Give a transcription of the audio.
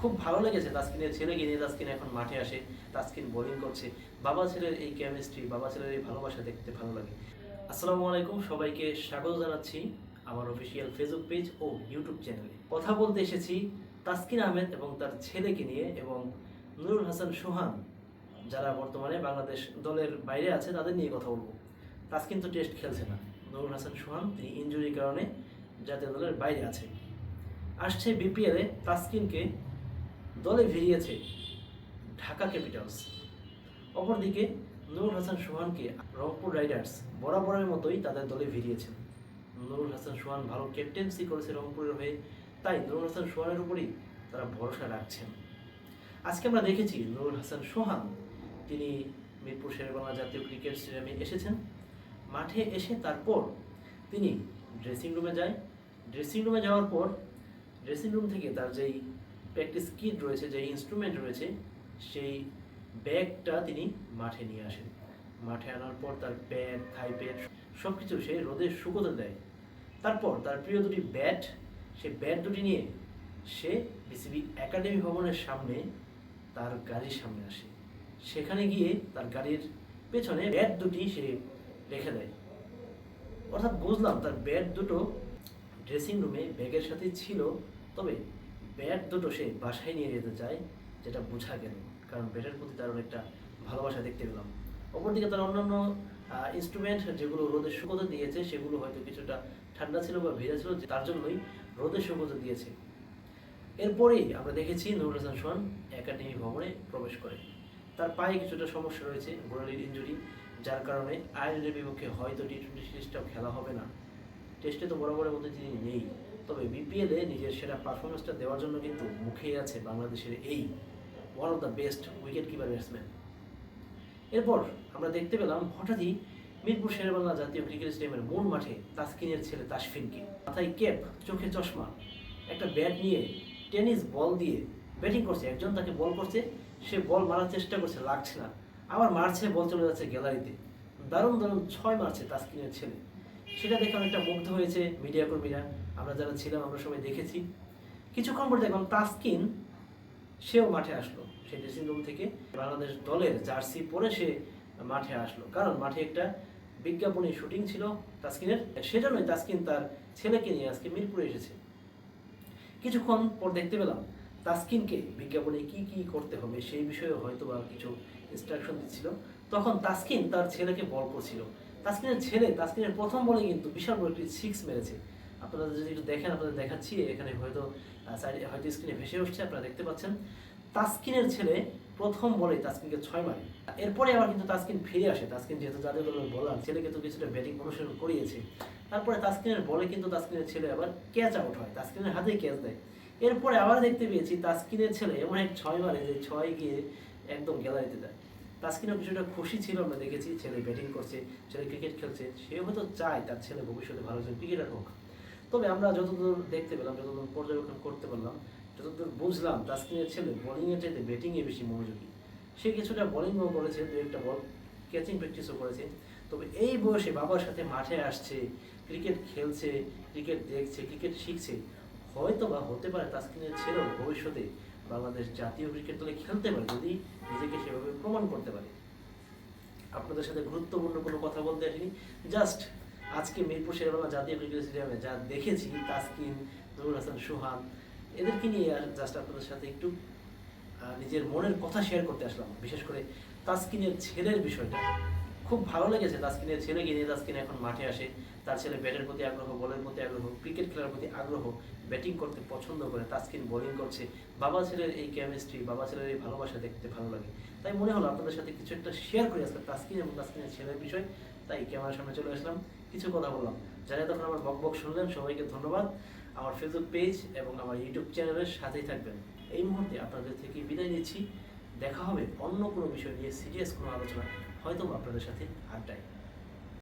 খুব ভালো লেগেছে তাসকিনের ছেলেকে নিয়ে তাসকিন এখন মাঠে আসে, তাসকিন বোলিং করছে। বাবা ছেলের এই কেমিস্ট্রি বাবা ছেলের এই ভালোবাসা দেখতে ভালো লাগে। আসসালামু আলাইকুম, সবাইকে স্বাগত জানাচ্ছি আমার অফিসিয়াল ফেসবুক পেজ ও ইউটিউব চ্যানেলে কথা বলতে এসেছি তাসকিন আহমেদ এবং তার ছেলেকে নিয়ে এবং নুরুল হাসান সোহান, যারা বর্তমানে বাংলাদেশ দলের বাইরে আছে, তাদের নিয়ে কথা বলব। তাসকিন তো টেস্ট খেলছে না। নুরুল হাসান সোহান, তিনি ইনজুরির কারণে জাতীয় দলের বাইরে আছে। আসছে বিপিএলে তাসকিনকে দলে ভিড়িয়েছে ঢাকা ক্যাপিটালস। অপরদিকে নুরুল হাসান সোহানকে রংপুর রাইডার্স বরাবরের মতোই তাদের দলে ভিড়িয়েছেন নুরুল হাসান সোহান ভালো ক্যাপ্টেন্সি করেছে রংপুরের হয়ে, তাই নুরুল হাসান সোহানের উপরই তারা ভরসা রাখছেন। আজকে আমরা দেখেছি নুরুল হাসান সোহান, তিনি মিরপুর শেরেবাংলা জাতীয় ক্রিকেট স্টেডিয়ামে এসেছেন। মাঠে এসে তারপর তিনি ড্রেসিং রুমে যায়। ড্রেসিং রুমে যাওয়ার পর ড্রেসিং রুম থেকে তার যেই প্র্যাকটিস কিট রয়েছে যেই ইনস্ট্রুমেন্ট রয়েছে, সেই ব্যাগটা তিনি মাঠে নিয়ে আসেন। মাঠে আনার পর তার প্যাড থাই প্যাড সব কিছু সে রোদে শুকোতে দেয়। তারপর তার প্রিয় দুটি ব্যাট সে ব্যাট দুটি নিয়ে সে বিসিবি একাডেমি ভবনের সামনে তার গাড়ির সামনে আসে। সেখানে গিয়ে তার গাড়ির পেছনে ব্যাট দুটি সে রেখে দেয়। অর্থাৎ বুঝলাম তার ব্যাট দুটো ড্রেসিং রুমে ব্যাগের সাথে ছিল, তবে ব্যাট দুটো সে বাসায় নিয়ে যেতে চায়, যেটা বোঝা গেল। কারণ ব্যাটের প্রতি তার অনেকটা ভালোবাসা দেখতে পেলাম। অপরদিকে তার অন্যান্য ইনস্ট্রুমেন্ট যেগুলো রোদে শুকোতে দিয়েছে, সেগুলো হয়তো কিছুটা ঠান্ডা ছিল বা ভেজা ছিল তার জন্যই রোদে শুকোতে দিয়েছে। এরপরেই আমরা দেখেছি নুরুল হাসান সোহান একাডেমি ভবনে প্রবেশ করে। তার পায়ে কিছুটা সমস্যা রয়েছে গোড়ালির ইঞ্জুরি যার কারণে আয়ারল্যান্ডের বিপক্ষে হয়তো টি টোয়েন্টি সিরিজটাও খেলা হবে না। টেস্টে তো বরাবরের মধ্যে তিনি নেই। তবে বিপিএলে নিজের সেরা পারফরমেন্সটা দেওয়ার জন্য কিন্তু মুখেই আছে বাংলাদেশের এই one of the best wicket keeper batsman এরপর আমরা দেখতে পেলাম হঠাৎই মিরপুর শেরেবাংলা জাতীয় ক্রিকেট স্টেডিয়ামের মূল মাঠে তাসকিনের ছেলে তাসফিনকে। মাথায় ক্যাপ, চোখে চশমা, একটা ব্যাট নিয়ে টেনিস বল দিয়ে ব্যাটিং করছে। একজন তাকে বল করছে, সে বল মারার চেষ্টা করছে, লাগছে না। আবার মারছে, বল চলে যাচ্ছে গ্যালারিতে দারুণ দারুণ ছয় মারছে তাসকিনের ছেলে। সেটা দেখে অনেকটা মুগ্ধ হয়েছে মিডিয়া কর্মীরা। আমরা যারা ছিলাম, আমরা সবাই দেখেছি। কিছুক্ষণ পর দেখলাম তাসকিন, সেও মাঠে আসলো। সে ড্রেসিং রুম থেকে বাংলাদেশ দলের জার্সি পরে সে মাঠে আসলো। কারণ মাঠে একটা বিজ্ঞাপনী শুটিং ছিল তাসকিনের। সেজন্যই তাসকিন তার ছেলেকে নিয়ে আজকে মিরপুরে এসেছে। কিছুক্ষণ পর দেখতে পেলাম তাসকিনকে বিজ্ঞাপনে কি কি করতে হবে সেই বিষয়ে হয়তো বা কিছু ইনস্ট্রাকশন দিচ্ছিল। তখন তাসকিন তার ছেলেকে বল করছিল। তাসকিনের ছেলে, তাসকিনের প্রথম বলে কিন্তু বিশাল বড় একটি সিক্স মেরেছে। আপনারা যদি একটু দেখেন, আপনাদের দেখাচ্ছি, এখানে হয়তো হয়তো স্ক্রিনে ভেসে উঠছে, আপনারা দেখতে পাচ্ছেন। তাসকিনের ছেলে প্রথম বলে তাসকিনকে ছয় মারে। এরপরে আবার কিন্তু তাসকিন ফিরে আসে। তাসকিন যেহেতু জাতীয় দলের বলার ছেলেকে তো কিছুটা ব্যাটিং অনুসরণ করিয়েছে। তারপরে তাসকিনের বলে কিন্তু তাসকিনের ছেলে আবার ক্যাচ আউট হয়। তাসকিনের হাতেই ক্যাচ দেয়। এরপরে আবার দেখতে পেয়েছি তাসকিনের ছেলে এমন এক ছয় মারে যে ছয় গিয়ে একদম গ্যালারিতে দেয় তাসকিনও কিছুটা খুশি ছিল, আমরা দেখেছি ছেলে ব্যাটিং করছে, ছেলে ক্রিকেট খেলছে, সে হয়তো চায় তার ছেলে ভবিষ্যতে ভালো একজন ক্রিকেটার হোক। তবে আমরা যতদূর দেখতে পেলাম, যতদূর পর্যবেক্ষণ করতে পারলাম, যতদূর বুঝলাম তাসকিনের ছেলে বোলিংয়ের চাইতে ব্যাটিংয়ে বেশি মনোযোগী। সে কিছুটা বোলিংও করেছে, দু একটা বল ক্যাচিং প্র্যাকটিসও করেছে। তবে এই বয়সে বাবার সাথে মাঠে আসছে ক্রিকেট খেলছে ক্রিকেট দেখছে ক্রিকেট শিখছে হয়তো বা হতে পারে তাসকিনের ছেলেও ভবিষ্যতে বাংলাদেশ জাতীয় ক্রিকেট দলে খেলতে পারে, যদি নিজেকে সেভাবে প্রমাণ করতে পারে। আপনাদের সাথে গুরুত্বপূর্ণ কোনো কথা বলতে আসিনি। জাস্ট আজকে মিরপুর শেরবাংলা জাতীয় ক্রিকেট স্টেডিয়ামে যা দেখেছি, তাসকিন, নুরুল হাসান, সোহান, এদেরকে নিয়ে জাস্ট আপনাদের সাথে একটু নিজের মনের কথা শেয়ার করতে আসলাম। বিশেষ করে তাসকিনের ছেলের বিষয়টা। খুব ভালো লেগেছে তাসকিনের ছেলেকে নিয়ে তাসকিন এখন মাঠে আসে। তার ছেলে ব্যাটের প্রতি আগ্রহ, বলের প্রতি আগ্রহ, ক্রিকেট খেলার প্রতি আগ্রহ, ব্যাটিং করতে পছন্দ করে, তাসকিন বোলিং করছে। বাবা ছেলের এই কেমিস্ট্রি বাবা ছেলের এই ভালোবাসা দেখতে ভালো লাগে। তাই মনে হলো আপনাদের সাথে কিছু একটা শেয়ার করি আজকে তাসকিন এবং তাসকিনের ছেলের বিষয়। তাই ক্যামেরার সামনে চলে আসলাম, কিছু কথা বললাম। যারা তখন আমার বক বক শুনলেন, সবাইকে ধন্যবাদ। আমার ফেসবুক পেজ এবং আমার ইউটিউব চ্যানেলের সাথেই থাকবেন। এই মুহূর্তে আপনাদের থেকে বিদায় নিচ্ছি। দেখা হবে অন্য কোনো বিষয় নিয়ে সিরিয়াস কোনো আলোচনা হয়তো আপনাদের সাথে আড্ডায়।